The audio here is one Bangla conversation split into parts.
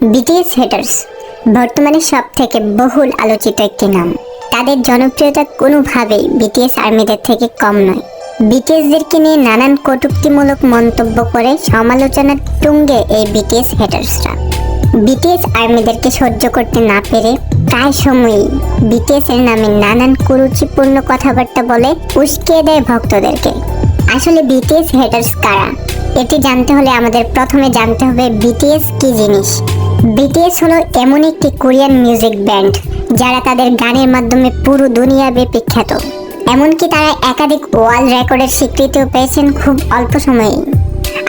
বিটিএস হেটার্স বর্তমানে সব থেকে বহুল আলোচিত একটি নাম। তাদের জনপ্রিয়তা কোনোভাবেই বিটিএস আর্মিদের থেকে কম নয়। বিটিএসদেরকে নিয়ে নানান কটূক্তিমূলক মন্তব্য করে সমালোচনার তুঙ্গে এই বিটিএস হেটার্সরা বিটিএস আর্মিদেরকে সহ্য করতে না পেরে প্রায় সময়ই বিটিএস এর নামে নানান কুরুচিপূর্ণ কথাবার্তা বলে উস্কিয়ে দেয় ভক্তদেরকে। আসলে বিটিএস হেটার্স কারা? এটি জানতে হলে আমাদের প্রথমে জানতে হবে বিটিএস কি জিনিস। বিটিএস হলো এমন একটি কোরিয়ান মিউজিক ব্যান্ড যারা তাদের গানের মাধ্যমে পুরো দুনিয়াব্যাপী খ্যাত। এমনকি তারা একাধিক ওয়ার্ল্ড রেকর্ডের স্বীকৃতিও পেয়েছেন খুব অল্প সময়েই।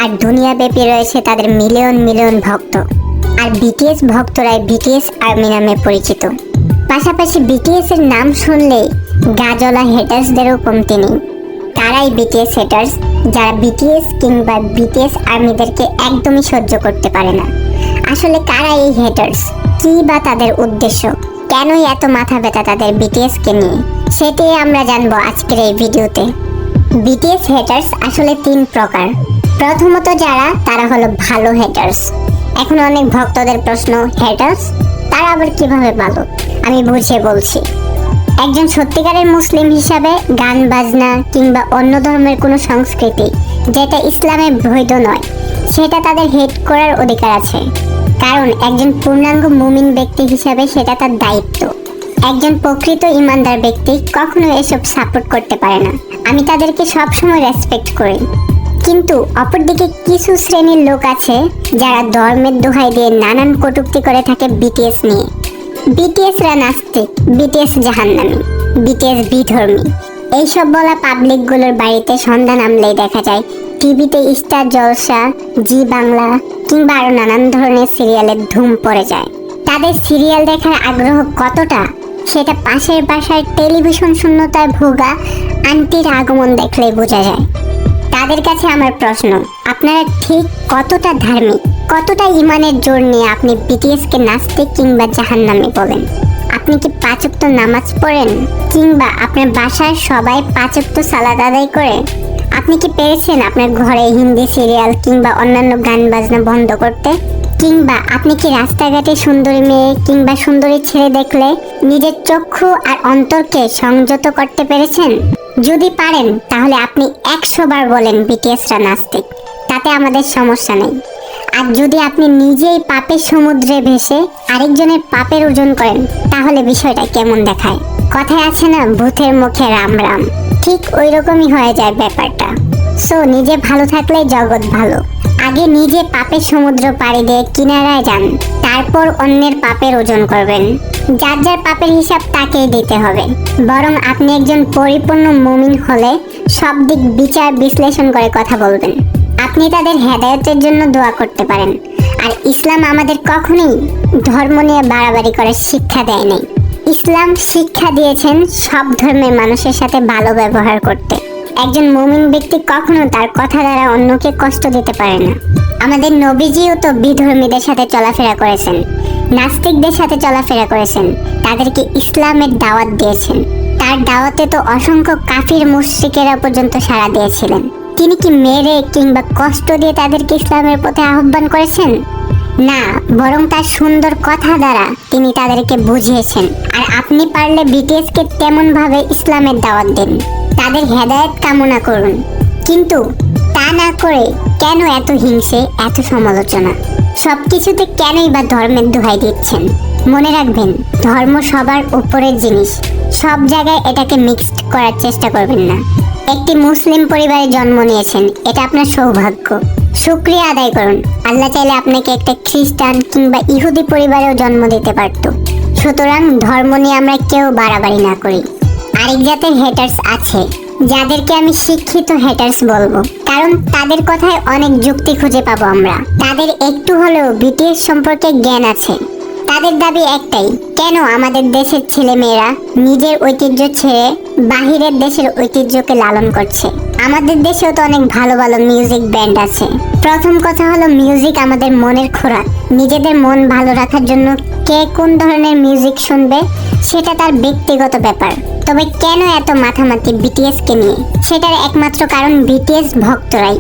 আর দুনিয়াব্যাপী রয়েছে তাদের মিলিয়ন মিলিয়ন ভক্ত। আর বিটিএস ভক্তরাই বিটিএস আর্মি নামে পরিচিত। পাশাপাশি বিটিএস এর নাম শুনলে গাজলা হেটার্সদেরও কমতি নেই। তারাই বিটিএস হেটার্স যারা বিটিএস কিংবা বিটিএস আর্মিদেরকে একদমই সহ্য করতে পারে না। আসলে কারা এই হেটার্স কি বা তাদের উদ্দেশ্য? কেনই এত মাথা ব্যথা তাদের বিটিএস কে নিয়ে? সেটাই আমরা জানব আজকের এই ভিডিওতে। বিটিএস হেটার্স আসলে তিন প্রকার। প্রথমত যারা, তারা হলো ভালো হেটার্স এখন অনেক ভক্তদের প্রশ্ন হেটার্স তারা আবার কীভাবে ভালো? আমি বুঝিয়ে বলছি। একজন সত্যিকারের মুসলিম হিসাবে গান, বাজনা কিংবা অন্য ধর্মের কোনো সংস্কৃতি, যেটা ইসলামে বৈধ নয়, সেটা তাদের হেট করার অধিকার আছে। কারণ একজন পূর্ণাঙ্গ মুমিন ব্যক্তি হিসাবে সেটা তার দায়িত্ব। একজন প্রকৃত ইমানদার ব্যক্তি কখনো এসব সাপোর্ট করতে পারে না। আমি তাদেরকে সবসময় রেসপেক্ট করি। কিন্তু অপরদিকে কিছু শ্রেণির লোক আছে যারা ধর্মের দোহাই দিয়ে নানান কটূক্তি করে থাকে বিটিএস নিয়ে। বিটিএসরা নাস্তিক বিটিএস জাহান্নামী বিটিএস বিধর্মী। এইসব বলা পাবলিকগুলোর বাড়িতে সন্ধ্যা নামলেই দেখা যায় টিভিতে স্টার জলসা, জি বাংলা কিংবা আরও নানান ধরনের সিরিয়ালের ধুম পড়ে যায়। তাদের সিরিয়াল দেখার আগ্রহ কতটা? সেটা পাশের বাসায় টেলিভিশন শূন্যতায় ভোগা আন্টির আগমন দেখলেই বোঝা যায়। তাদের কাছে আমার প্রশ্ন, আপনারা ঠিক কতটা ধার্মিক? কতটা ইমানের জোর নিয়ে আপনি বিটিএস কে নাস্তিক কিংবা জাহান্নামে বলেন? আপনি কি পাঁচক্ত নামাজ পড়েন কিংবা আপনার বাসায় সবাই পাঁচক্ত সালাদ আদায় করে? আপনি কি পেরেছেন আপনার ঘরে হিন্দি সিরিয়াল কিংবা অন্যান্য গান বাজনা বন্ধ করতে? কিংবা আপনি কি রাস্তাঘাটে সুন্দরী মেয়ে কিংবা সুন্দরী ছেলে দেখলে নিজের চক্ষু আর অন্তরকে সংযত করতে পেরেছেন? যদি পারেন, তাহলে আপনি একশো বার বলেন বিটিএসরা নাস্তিক। তাতে আমাদের সমস্যা নেই। আর যদি আপনি নিজেই পাপের সমুদ্রে ভেসে আরেকজনের পাপের ওজন করেন, তাহলে বিষয়টা কেমন দেখায়? কথায় আছে না, ভূতের মুখে রাম রাম। ঠিক ওই রকমই হয়ে যায় ব্যাপারটা। সো, নিজে ভালো থাকলে জগৎ ভালো। আগে নিজে পাপের সমুদ্র পাড়ি দিয়ে কিনারায় যান, তারপর অন্যের পাপের ওজন করবেন। যার যার পাপের হিসাব তাকেই দিতে হবে। বরং আপনি একজন পরিপূর্ণ মুমিন হলে সব দিক বিচার, বিশ্লেষণ করে কথা বলবেন। আপনি তাদের হেদায়তের জন্য দোয়া করতে পারেন। আর ইসলাম আমাদের কখনোই ধর্ম নিয়ে বাড়াবাড়ি করার শিক্ষা দেয় নাই। ইসলাম শিক্ষা দিয়েছেন সব ধর্মের মানুষের সাথে ভালো ব্যবহার করতে। একজন মুমিন ব্যক্তি কখনো তার কথা দ্বারা অন্যকে কষ্ট দিতে পারে না। আমাদের নবীজিও তো বিধর্মীদের সাথে চলাফেরা করেছেন, নাস্তিকদের সাথে চলাফেরা করেছেন, তাদেরকে ইসলামের দাওয়াত দিয়েছেন। তার দাওয়াতে তো অসংখ্য কাফির মুশ্রিকেরা পর্যন্ত সাড়া দিয়েছিলেন। তিনি কি মেরে কিংবা কষ্ট দিয়ে তাদেরকে ইসলামের পথে আহ্বান করেছেন? না, বরং তার সুন্দর কথা দ্বারা তিনি তাদেরকে বুঝিয়েছেন। আর আপনি পারলে বিটিএস কে তেমন ভাবে ইসলামের দাওয়াত দেন। তাদের হেদায়ত কামনা করুন। কিন্তু তা না করে কেন এত হিংসে, এত সমালোচনা? সবকিছুতে কেনই বা ধর্মের দোহাই দিচ্ছেন? মনে রাখবেন, ধর্ম সবার উপরের জিনিস। সব জায়গায় এটাকে মিক্সড করার চেষ্টা করবেন না। একটি মুসলিম পরিবারে জন্ম নিয়েছেন। এটা আপনার সৌভাগ্য। শুক্রিয়া আদায় করুন। আল্লাহ চাইলে আপনাকে একটা খ্রিস্টান কিংবা ইহুদি পরিবারেও জন্ম দিতে পারত। সুতরাং ধর্ম নিয়ে আমরা কেউ বাড়াবাড়ি না করি। আরেক জাতের হেটার্স আছে। যাদেরকে আমি শিক্ষিত হেটার্স বলব। কারণ তাদের কথায় অনেক যুক্তি খুঁজে পাবো আমরা। তাদের একটু হলেও বিটিএস সম্পর্কে জ্ঞান আছে। তাদের দাবি একটাই, কেন আমাদের দেশের ছেলে মেয়েরা নিজের ঐতিহ্য ছেড়ে বাহিরের দেশের ঐতিহ্যকে লালন করছে? আমাদের দেশেও তো অনেক ভালো ভালো মিউজিক ব্যান্ড আছে। প্রথম কথা হলো মিউজিক আমাদের মনের খোরাক। নিজেদের মন ভালো রাখার জন্য কে কোন ধরনের মিউজিক শুনবে, সেটা তার ব্যক্তিগত ব্যাপার। তবে কেন এত মাথামাতি বিটিএস কে নিয়ে? সেটার একমাত্র কারণ বিটিএস ভক্তরাই।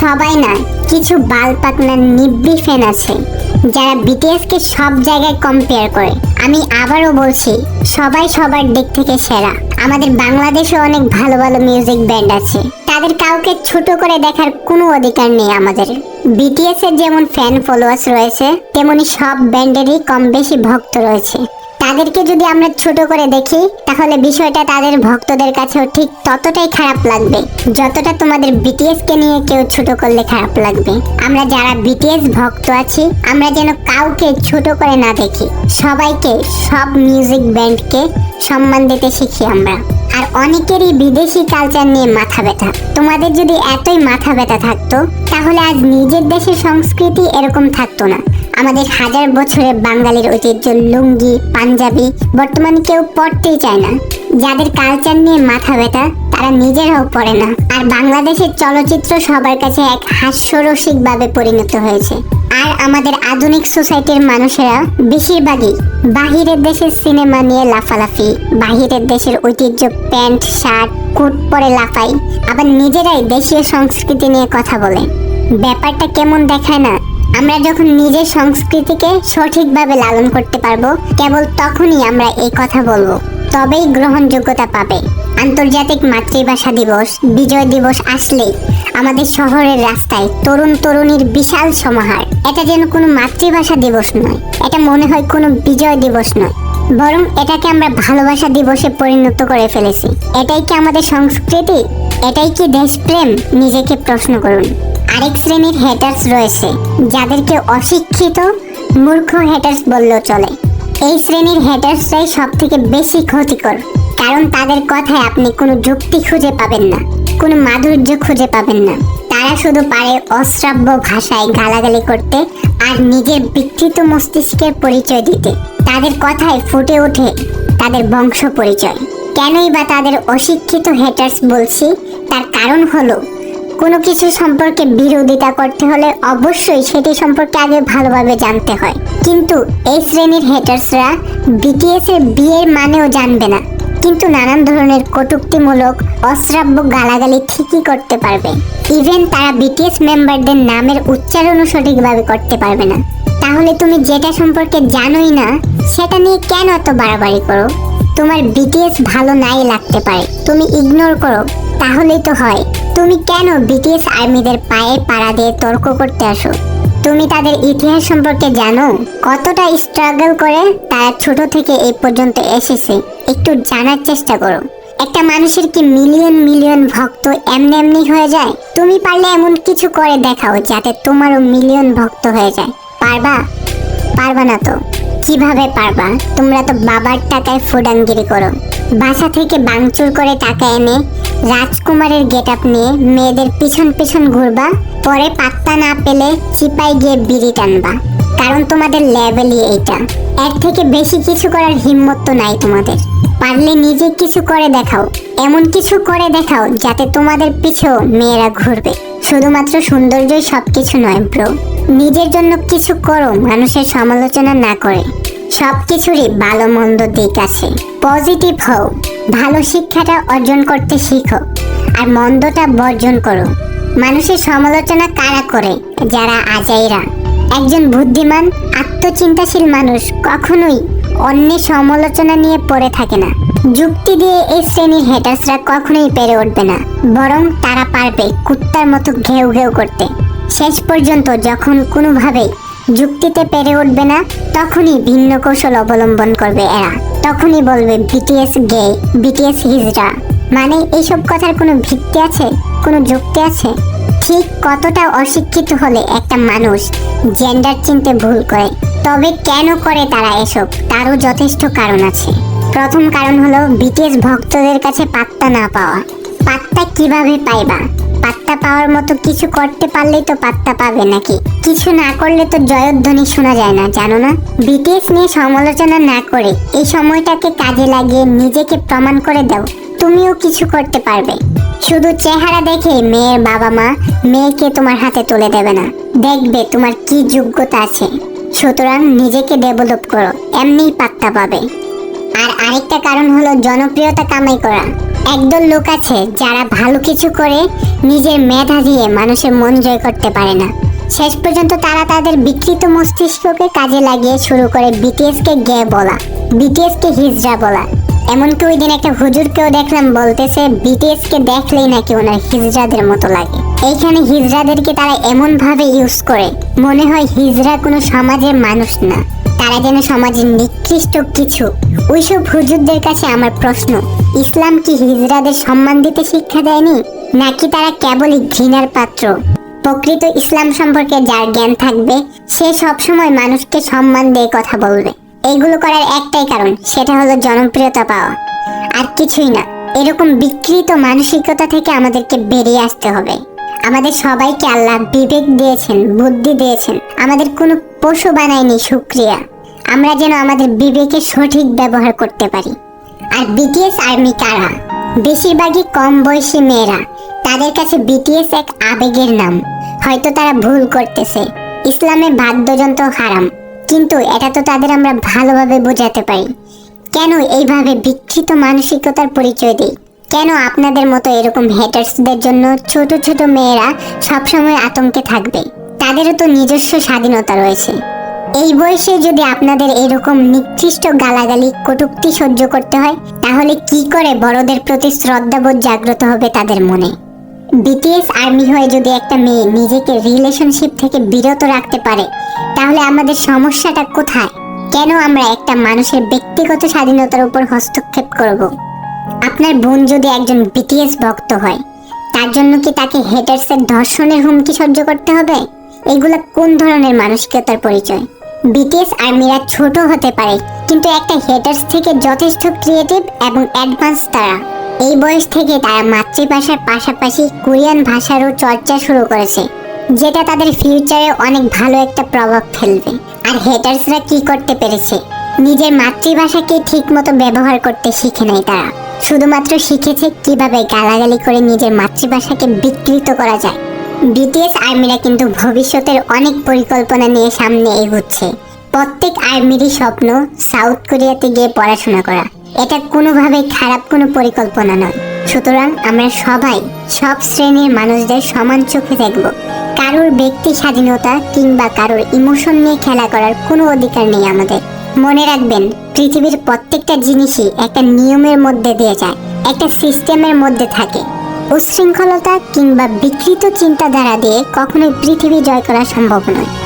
সবাই না, কিছু বাল পাকনার নিব্বি ফ্যান আছে, যারা বিটিএস কে সব জায়গায় কম্পেয়ার করে। আমি আবারও বলছি, সবাই সবার দিক থেকে সেরা। আমাদের বাংলাদেশে অনেক ভালো ভালো মিউজিক ব্যান্ড আছে। তাদের কাউকে ছোট করে দেখার কোনো অধিকার নেই আমাদের। বিটিএস এর যেমন ফ্যান ফলোয়ার্স রয়েছে, তেমনি সব ব্যান্ডেরই কম বেশি ভক্ত রয়েছে। তাদেরকে যদি আমরা ছোট করে দেখি, তাহলে বিষয়টা তাদের ভক্তদের কাছেও ঠিক ততটাই খারাপ লাগবে। যতটা তোমাদের বিটিএস কে নিয়ে কেউ ছোট করলে খারাপ লাগবে। আমরা যারা বিটিএস ভক্ত আছি, আমরা যেন কাউকে ছোট করে না দেখি। সবাইকে, সব মিউজিক ব্যান্ডকে সম্মান দিতে শিখি আমরা। আর অনেকেরই বিদেশি কালচার নিয়ে মাথা ব্যথা। তোমাদের যদি এতই মাথা ব্যথা থাকতো, তাহলে আজ নিজের দেশের সংস্কৃতি এরকম থাকতো না। আমাদের হাজার বছরের বাঙালির ঐতিহ্য, লুঙ্গি, পাঞ্জাবি বর্তমানে কেউ পড়তেই চায় না। যাদের কালচার নিয়ে মাথা ব্যথা, তারা নিজেরাও পড়ে না। আর বাংলাদেশের চলচ্চিত্র সবার কাছে এক হাস্যরসিক ভাবে পরিণত হয়েছে। আর আমাদের আধুনিক সোসাইটির মানুষেরা বেশিরভাগই বাহিরের দেশের সিনেমা নিয়ে লাফালাফি। বাহিরের দেশের ঐতিহ্য প্যান্ট, শার্ট, কোট পরে লাফাই। আবার নিজেরাই দেশীয় সংস্কৃতি নিয়ে কথা বলে। ব্যাপারটা কেমন দেখায় না আমরা যখন নিজের সংস্কৃতিকে সঠিকভাবে লালন করতে পারব, কেবল তখনই আমরা এই কথা বলব। তবেই গ্রহণযোগ্যতা পাবে। আন্তর্জাতিক মাতৃভাষা দিবস, বিজয় দিবস আসলেই আমাদের শহরের রাস্তায় তরুণ তরুণীর বিশাল সমাহার। এটা যেন কোনো মাতৃভাষা দিবস নয়, এটা মনে হয় কোনো বিজয় দিবস নয়। বরং এটাকে আমরা ভালোবাসা দিবসে পরিণত করে ফেলেছি। এটাই কি আমাদের সংস্কৃতি? এটাই কি দেশপ্রেম? নিজেকে প্রশ্ন করুন। আরেক শ্রেণির হেটার্স রয়েছে, যাদেরকে অশিক্ষিত, মূর্খ হেটার্স বললেও চলে। এই শ্রেণির হেটার্সরাই সব থেকে বেশি ক্ষতিকর, কারণ তাদের কথায় আপনি কোনো যুক্তি খুঁজে পাবেন না, কোনো মাধুর্য খুঁজে পাবেন না। তারা শুধু পারে অশ্রাব্য ভাষায় গালাগালি করতে আর নিজের বিকৃত মস্তিষ্কের পরিচয় দিতে। তাদের কথায় ফুটে ওঠে তাদের বংশ পরিচয়। কেনই বা তাদের অশিক্ষিত হেটার্স বলছি, তার কারণ হলো, কোনো কিছু সম্পর্কে বিরোধিতা করতে হলে অবশ্যই সেটি সম্পর্কে আগে ভালোভাবে জানতে হয়। কিন্তু এই শ্রেণির হেটার্সরা বিটিএস এর বিয়ের মানেও জানবে না। কিন্তু নানান ধরনের কটুক্তিমূলক, অশ্রাব্য গালাগালি ঠিকই করতে পারবে। ইভেন তারা বিটিএস মেম্বারদের নামের উচ্চারণও সঠিকভাবে করতে পারবে না। তাহলে তুমি যেটা সম্পর্কে জানোই না, সেটা নিয়ে কেন এত বাড়াবাড়ি করো? তোমার বিটিএস ভালো নাই লাগতে পারে। তুমি ইগনোর করো। তাহলেই তো হয়। তুমি কেন বিটিএস আর্মিদের পায়ে পাড়া দিয়ে তর্ক করতে আসো? তুমি তাদের ইতিহাস সম্পর্কে জানো? কতটা স্ট্রাগল করে তারা ছোট থেকে এই পর্যন্ত এসেছে, একটু জানার চেষ্টা করো। একটা মানুষের কি মিলিয়ন মিলিয়ন ভক্ত এমনি এমনি হয়ে যায়? তুমি পারলে এমন কিছু করে দেখাও, যাতে তোমারও মিলিয়ন ভক্ত হয়ে যায়। পারবা? পারবা না তো। কীভাবে পারবা? তোমরা তো বাবার টাকায় ফুডাঙ্গিরি করো। বাসা থেকে বাংচুর করে টাকা এনে রাজকুমারের গেট আপ নিয়ে মেয়েদের পিছন পিছন ঘুরবা, পরে পাত্তা না পেলে চিপাই গিয়ে বিড়ি টানবা। কারণ তোমাদের লেভেলই এইটা। এর থেকে বেশি কিছু করার হিম্মত তো নাই তোমাদের। পারলে নিজে কিছু করে দেখাও, এমন কিছু করে দেখাও যাতে তোমাদের পিছেও মেয়েরা ঘুরবে। শুধুমাত্র সৌন্দর্যই সবকিছু নয় ব্রো নিজের জন্য কিছু করো, মানুষের সমালোচনা না করে। সবকিছুরই ভালো মন্দ দিক আছে। পজিটিভ হও। ভালো শিক্ষাটা অর্জন করতে শিখো। আর মন্দটা বর্জন করো। মানুষের সমালোচনা কারা করে? যারা আজাইরা। একজন বুদ্ধিমান, আত্মচিন্তাশীল মানুষ কখনোই অন্যের সমালোচনা নিয়ে পড়ে থাকে না। যুক্তি দিয়ে এই শ্রেণির হেটার্সরা কখনোই পেরে উঠবে না। বরং তারা পারবে কুত্তার মতো ঘেউ ঘেউ করতে। শেষ পর্যন্ত যখন কোনোভাবেই যুক্তিতে পেরে উঠবে না, তখনই ভিন্ন কৌশল অবলম্বন করবে এরা। তখনই বলবে বিটিএস গে বিটিএস হিজরা মানে এইসব কথার কোনো ভিত্তি আছে? কোনো যুক্তি আছে? ঠিক কতটা অশিক্ষিত হলে একটা মানুষ জেন্ডার চিনতে ভুল করে? তবে কেন করে তারা এসব? তারও যথেষ্ট কারণ আছে। প্রথম কারণ হলো বিটিএস ভক্তদের কাছে পাত্তা না পাওয়া। পাত্তা কীভাবে পাইবা? পাত্তা পাওয়ার মতো কিছু করতে পারলেই তো পাত্তা পাবে নাকি? কিছু না করলে তো জয়ধ্বনি শোনা যায় না, জানো না? বিটিএস নিয়ে সমালোচনা না করে এই সময়টাকে কাজে লাগিয়ে নিজেকে প্রমাণ করে দাও, তুমিও কিছু করতে পারবে। শুধু চেহারা দেখে মেয়ের বাবা মা মেয়েকে তোমার হাতে তুলে দেবে না। দেখবে তোমার কি যোগ্যতা আছে। সুতরাং নিজেকে ডেভেলপ করো, এমনিই পাত্তা পাবে। আর আরেকটা কারণ হলো জনপ্রিয়তা কামাই করা। একদল লোক আছে যারা ভালো কিছু করে নিজের মেধা দিয়ে মানুষের মন জয় করতে পারে না। শেষ পর্যন্ত তারা তাদের বিকৃত মস্তিষ্ককে কাজে লাগিয়ে শুরু করে বিটিএস কে গে বলা বিটিএস কে হিজড়া বলা। এমনকি ওই দিন একটা হুজুরকেও দেখলাম বলতেছে বিটিএস কে দেখলেই নাকি ওনার হিজড়াদের মতো লাগে। এইখানে হিজড়াদেরকে তারা এমন ভাবে ইউজ করে, মনে হয় হিজড়া কোনো সমাজের মানুষ না। তারা যেন সমাজের নিকৃষ্ট কিছু। ওইসব হুজুরদের কাছে আমার প্রশ্ন, ইসলাম কি হিজড়াদের সম্মান দিতে শিক্ষা দেয়নি? নাকি তারা কেবলই ঘৃণার পাত্র? প্রকৃত ইসলাম সম্পর্কে যার জ্ঞান থাকবে, সে সবসময় মানুষকে সম্মান দিয়ে কথা বলবে। এইগুলো করার একটাই কারণ, সেটা হলো জনপ্রিয়তা পাওয়া। আর কিছুই না, এরকম বিকৃত মানসিকতা থেকে আমাদেরকে বেরিয়ে আসতে হবে। আমাদের সবাইকে আল্লাহ বিবেক দিয়েছেন, বুদ্ধি দিয়েছেন। আমাদের কোনো পশু বানায়নি সুক্রিয়া। আমরা যেন আমাদের বিবেকের সঠিক ব্যবহার করতে পারি। আর বিটিএস আর্মি কারা? বেশিরভাগই কম বয়সী মেয়েরা। তাদের কাছে বিটিএস এক আবেগের নাম। হয়তো তারা ভুল করতেছে। ইসলামে বাদ্যযন্ত্র হারাম। কিন্তু এটা তো তাদের আমরা ভালোভাবে বোঝাতে পারি। কেন এইভাবে বিক্ষিত মানসিকতার পরিচয় দিই? কেন আপনাদের মতো এরকম হেটার্সদের জন্য ছোট ছোট মেয়েরা সবসময় আতঙ্কে থাকবে? তাদেরও তো নিজস্ব স্বাধীনতা রয়েছে। এই বয়সে যদি আপনাদের এরকম নিকৃষ্ট গালাগালি, কটূক্তি সহ্য করতে হয়, তাহলে কি করে বড়দের প্রতি শ্রদ্ধাবোধ জাগ্রত হবে তাদের মনে? বিটিএস আর্মি হয়ে যদি একটা মেয়ে নিজেকে রিলেশনশিপ থেকে বিরত রাখতে পারে, তাহলে আমাদের সমস্যাটা কোথায়? কেন আমরা একটা মানুষের ব্যক্তিগত স্বাধীনতার উপর হস্তক্ষেপ করব? আপনার বোন যদি একজন বিটিএস ভক্ত হয়, তার জন্য কি তাকে হেটার্সের ধর্ষণের হুমকি সহ্য করতে হবে? এগুলো কোন ধরনের মানসিকতার পরিচয়? বিটিএস আর্মিরা ছোট হতে পারে, কিন্তু একটা হেটার্স থেকে যথেষ্ট ক্রিয়েটিভ এবং অ্যাডভান্স তারা। এই বয়স থেকে তারা মাতৃভাষার পাশাপাশি কোরিয়ান ভাষারও চর্চা শুরু করেছে, যেটা তাদের ফিউচারে অনেক ভালো একটা প্রভাব ফেলবে। আর হেটার্সরা কি করতে পেরেছে? নিজের মাতৃভাষাকে ঠিকমতো ব্যবহার করতে শিখে নাই তারা। শুধুমাত্র শিখেছে কীভাবে গালাগালি করে নিজের মাতৃভাষাকে বিকৃত করা যায়। বিটিএস আর্মিরা কিন্তু ভবিষ্যতের অনেক পরিকল্পনা নিয়ে সামনে এগুচ্ছে। প্রত্যেক আর্মিরই স্বপ্ন সাউথ কোরিয়াতে গিয়ে পড়াশোনা করা। এটা কোনোভাবেই খারাপ কোনো পরিকল্পনা নয়। সুতরাং আমরা সবাই, সব শ্রেণির মানুষদের সমান চোখে দেখব। কারোর ব্যক্তি স্বাধীনতা কিংবা কারোর ইমোশন নিয়ে খেলা করার কোনো অধিকার নেই আমাদের। মনে রাখবেন, পৃথিবীর প্রত্যেকটা জিনিসই একটা নিয়মের মধ্যে দিয়ে যায়, একটা সিস্টেমের মধ্যে থাকে। উচ্ছৃঙ্খলতা কিংবা বিকৃত চিন্তাধারা দিয়ে কখনোই পৃথিবী জয় করা সম্ভব নয়।